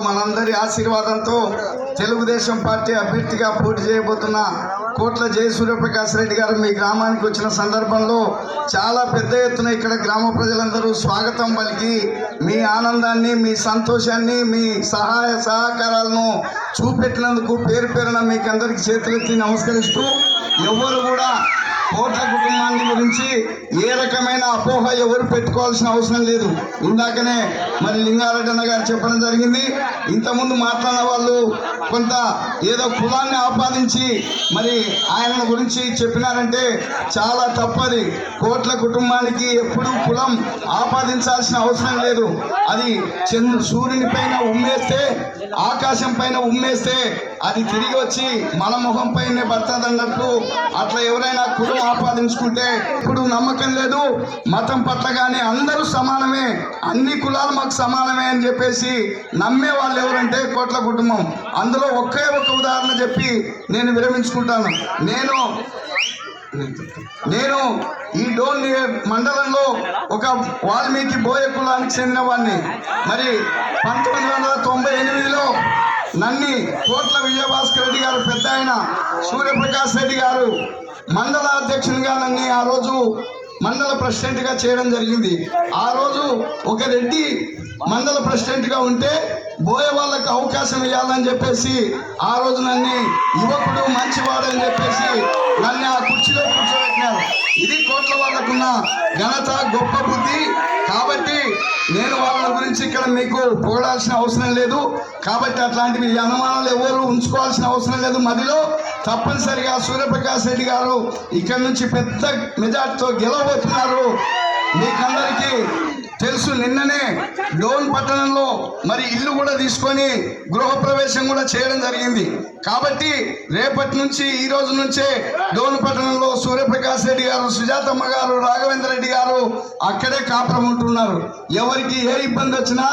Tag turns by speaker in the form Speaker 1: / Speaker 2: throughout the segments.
Speaker 1: మనందరి ఆశీర్వాదంతో తెలుగుదేశం పార్టీ అభ్యర్థిగా పోటీ చేయబోతున్న కోట్ల జయ సూర్యప్రకాష్ రెడ్డి గారు మీ గ్రామానికి వచ్చిన సందర్భంలో చాలా పెద్ద ఎత్తున ఇక్కడ గ్రామ ప్రజలందరూ స్వాగతం పలికి మీ ఆనందాన్ని మీ సంతోషాన్ని మీ సహాయ సహకారాలను చూపెట్టినందుకు పేరు పేరున మీకు అందరికి చేతులెత్తి నమస్కరిస్తూ ఎవరు కూడా కోట్ల కుటుంబాన్ని గురించి ఏ రకమైన అపోహ ఎవరు పెట్టుకోవాల్సిన అవసరం లేదు. ఇందాకనే మరి లింగారెడ్డి గారు చెప్పడం జరిగింది. ఇంతకుముందు మాట్లాడిన వాళ్ళు కొంత ఏదో కులాన్ని ఆపాదించి మరి ఆయన గురించి చెప్పినారంటే చాలా తప్పది. కోట్ల కుటుంబానికి ఎప్పుడు కులం ఆపాదించాల్సిన అవసరం లేదు. అది చంద్రు సూర్యుని పైన ఉమ్మేస్తే ఆకాశం పైన ఉమ్మేస్తే అది తిరిగి వచ్చి మన ముఖం పైనే పడుతుంది అన్నట్టు అట్లా ఎవరైనా కులం ఆపాదించుకుంటే ఇప్పుడు నమ్మకం లేదు. మతం పట్ల కానీ అందరూ సమానమే. అన్ని కులాలు మాకు సమానమే అని చెప్పేసి నమ్మే వాళ్ళు ఎవరంటే కోట్ల కుటుంబం. అందులో ఒకే ఒక ఉదాహరణ చెప్పి నేను విరమించుకుంటాను. నేను నేను ఈ డోన్ మండలంలో ఒక వాల్మీకి బోయ కులానికి చెందిన వాడిని మరి పంతొమ్మిది వందల తొంభై ఎనిమిదిలో నన్ని కోట్ల విజయభాస్కర్ రెడ్డి గారు పెద్ద ఆయన సూర్యప్రకాష్ రెడ్డి గారు మండల అధ్యక్షునిగా నన్ను ఆ రోజు మండల ప్రెసిడెంట్గా చేయడం జరిగింది. ఆ రోజు ఒక రెడ్డి మండల ప్రెసిడెంట్గా ఉంటే బోయే వాళ్ళకి అవకాశం ఇవ్వాలని చెప్పేసి ఆ రోజు నన్ను యువకుడు మంచివాడని చెప్పేసి నన్ను ఆ కుర్చీలో కూర్చోబెట్టినారు. ఇది కోట్ల వాళ్ళకున్న ఘనత గొప్ప బుద్ధి. కాబట్టి నేను వాళ్ళ మీకు పొగడాల్సిన అవసరం లేదు. కాబట్టి అట్లాంటివి అనుమానాలు ఎవరు ఉంచుకోవాల్సిన అవసరం లేదు. మదిలో తప్పనిసరిగా సూర్యప్రకాష్ రెడ్డి గారు ఇక్కడి నుంచి పెద్ద మెజార్టీతో గెలవబోతున్నారు. మీకందరికీ తెలుసు నిన్ననే డోన్ పట్టణంలో మరి ఇల్లు కూడా తీసుకొని గృహప్రవేశం కూడా చేయడం జరిగింది. కాబట్టి రేపటి నుంచి ఈ రోజు నుంచే డోన్ పట్టణంలో సూర్యప్రకాష్ రెడ్డి గారు సుజాతమ్మ గారు రాఘవేంద్ర రెడ్డి గారు అక్కడే కాపురం ఉంటున్నారు. ఎవరికి ఏ ఇబ్బంది వచ్చినా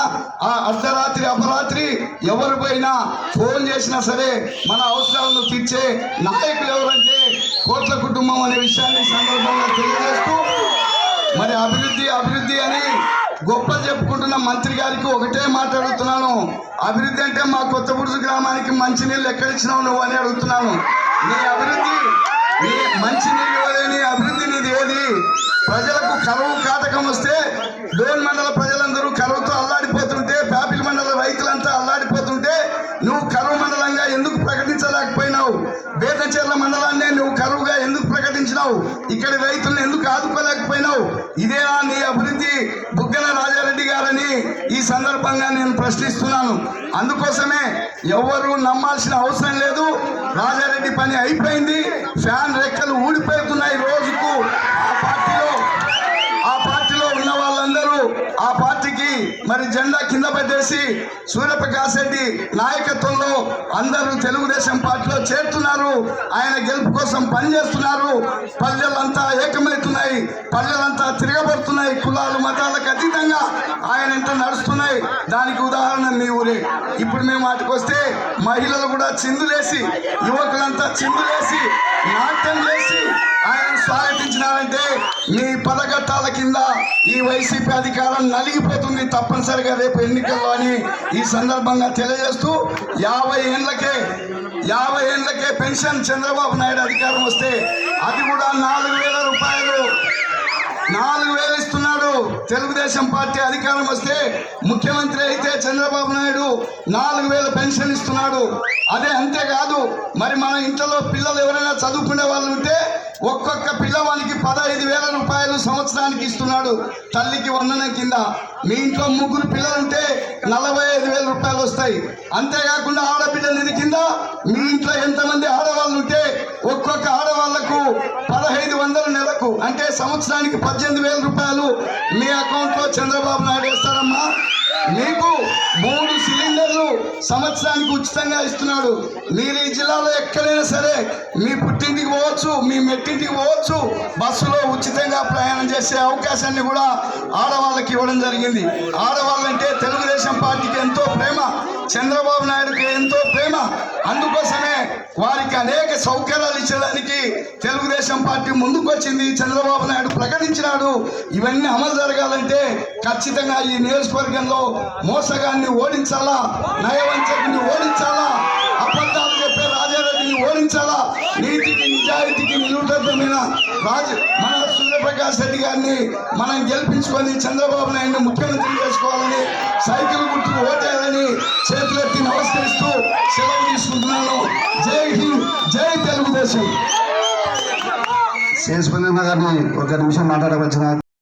Speaker 1: ఆ అర్ధరాత్రి అపరాత్రి ఎవరు పోయినా ఫోన్ చేసినా సరే మన అవసరాలను తీర్చే నాయకులు ఎవరంటే కోట్ల కుటుంబం అనే విషయాన్ని మంత్రి గారికి ఒకటే మాట అడుగుతున్నాను. అభివృద్ధి అంటే మా కొత్తపురుషు గ్రామానికి మంచినీళ్ళు ఎక్కడిచ్చినావు నువ్వు అని అడుగుతున్నాను. నీ అభివృద్ధి నీ మంచినీళ్ళు ఇవ్వలేని అభివృద్ధి నీది ఏది? ప్రజలకు కరువు కాటకం వస్తే డోన్ మండల ప్రజలందరూ ఇక్కడ రైతులను ఎందుకు ఆదుకోలేకపోయినావు? ఇదేనా నీ అభివృద్ధి బుగ్గన రాజారెడ్డి గారని ఈ సందర్భంగా నేను ప్రశ్నిస్తున్నాను. అందుకోసమే ఎవరు నమ్మాల్సిన అవసరం లేదు. రాజారెడ్డి పని అయిపోయింది. ఫ్యాన్ రెక్కలు ఊడిపోతున్నాయి మరి జెండా కింద పెట్టేసి సూర్యప్రకాష్ రెడ్డి నాయకత్వంలో అందరూ తెలుగుదేశం పార్టీలో చేరుతున్నారు. ఆయన గెలుపు కోసం పనిచేస్తున్నారు. ప్రజలంతా ఏకం పల్లెలంతా తిరగబడుతున్నాయి. కులాలు మతాలకు అతీతంగా ఆయన ఎంత నడుస్తున్నాయి. దానికి ఉదాహరణ మీ ఊరే. ఇప్పుడు మేము వాటికి వస్తే మహిళలు కూడా చిందులేసి యువకులంతా చిందులేసి నాట్యం చేసి ఆయన స్వాగతించినారంటే మీ పదఘట్టాల కింద ఈ వైసీపీ అధికారం నలిగిపోతుంది తప్పనిసరిగా రేపు ఎన్నికల్లో అని ఈ సందర్భంగా తెలియజేస్తూ యాభై ఏళ్ళకే యాభై ఏళ్ళకే పెన్షన్ చంద్రబాబు నాయుడు అధికారం వస్తే అది కూడా నాలుగు వేల రూపాయలు నాలుగు వేలు ఇస్తున్నాడు. తెలుగుదేశం పార్టీ అధికారం వస్తే ముఖ్యమంత్రి అయితే చంద్రబాబు నాయుడు నాలుగు వేల పెన్షన్ ఇస్తున్నాడు. అదే అంతేకాదు మరి మన ఇంట్లో పిల్లలు ఎవరైనా చదువుకునే వాళ్ళు ఉంటే ఒక్కొక్క పిల్లవానికి పదహైదు వేల రూపాయలు సంవత్సరానికి ఇస్తున్నాడు. తల్లికి వందనం కింద. మీ ఇంట్లో ముగ్గురు పిల్లలుంటే నలభై ఐదు వేల రూపాయలు వస్తాయి. అంతేకాకుండా ఆడబిడ్డ నిధి కింద మీ ఇంట్లో ఎంతమంది ఆడవాళ్ళు ఉంటే ఒక్కొక్క ఆడవాళ్ళకు పదహైదు వందల నెలకు. అంటే సంవత్సరానికి పద్దెనిమిది వేల రూపాయలు మీ అకౌంట్లో చంద్రబాబు నాయుడు వేస్తారమ్మా. మీకు మూడు సిలిండర్లు సంవత్సరానికి ఉచితంగా ఇస్తున్నాడు. మీరు ఈ జిల్లాలో ఎక్కడైనా సరే మీ పుట్టింటి పోవచ్చు మీ మెట్టింటికి పోవచ్చు బస్సులో ఉచితంగా ప్రయాణం చేసే అవకాశాన్ని కూడా ఆడవాళ్ళకి ఇవ్వడం జరిగింది. ఆడవాళ్ళంటే తెలుగుదేశం పార్టీకి ఎంతో ప్రేమ చంద్రబాబు నాయుడుకి ఎంతో ప్రేమ. అందుకోసమే వారికి అనేక సౌకర్యాలు ఇచ్చడానికి తెలుగుదేశం పార్టీ ముందుకొచ్చింది. చంద్రబాబు నాయుడు ప్రకటించినాడు. ఇవన్నీ అమలు జరగాలంటే ఖచ్చితంగా ఈ నియోజకవర్గంలో మోసగాన్ని ఓడించాలా నయవంచకుని ఓడించాలా అబద్ధాలు చెప్పే రాజారెడ్డిని ఓడించాలా నిలువుటమైన రాజు మన సూర్యప్రకాష్ రెడ్డి గారిని మనం గెలిపించుకొని చంద్రబాబు నాయుడిని ముఖ్యమంత్రి చేసుకోవాలని సైకిల్ గుర్తుకు ఓటేయాలని చేతులెత్తి నమస్కరిస్తూ సెలవు తీసుకుంటున్నాను. జై హింద్ జై తెలుగుదేశం.
Speaker 2: శేషపల్లి గారిని ఒక నిమిషం మాట్లాడవచ్చిన